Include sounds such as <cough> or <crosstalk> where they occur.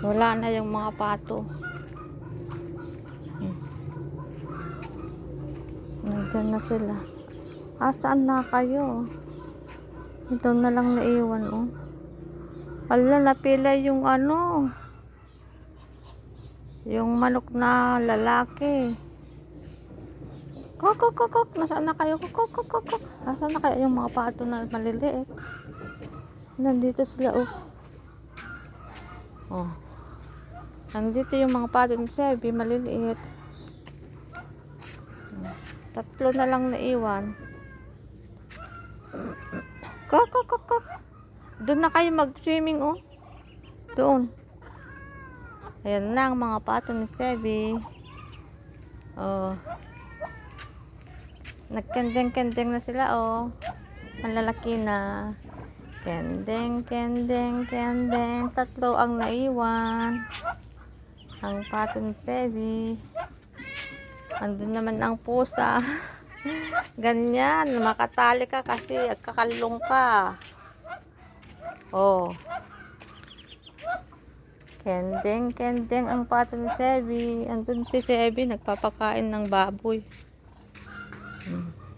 Wala na yung mga pato. Hmm. Nandyan na sila. Ah, saan na kayo? Ito na lang naiwan, oh. Ala, napila yung ano. Yung manok na lalaki. Kok, kok, kok, kok. Nasaan na kayo? Kok, kok, kok, kok. Nasaan na kayo yung mga pato na maliliit? Nandito sila, oh. Oh. Nandito yung mga pato ni Sebi, maliliit. Tatlo na lang naiwan. Kok, kok, kok, kok. Doon na kayo mag-swimming, oh. Doon. Ayan na ang mga pato ni Sebi. Oh. Nagkendeng-kendeng na sila, oh. Malalaki na. Kendeng, kendeng, kendeng. Tatlo ang naiwan. Ang pato ni Sebi. Andun naman ang pusa. <laughs> Ganyan. Makatali ka kasi kakalong ka. Oh. Kendeng, kendeng ang pato ni Sebi. Andun si Sebi, nagpapakain ng baboy. Hmm.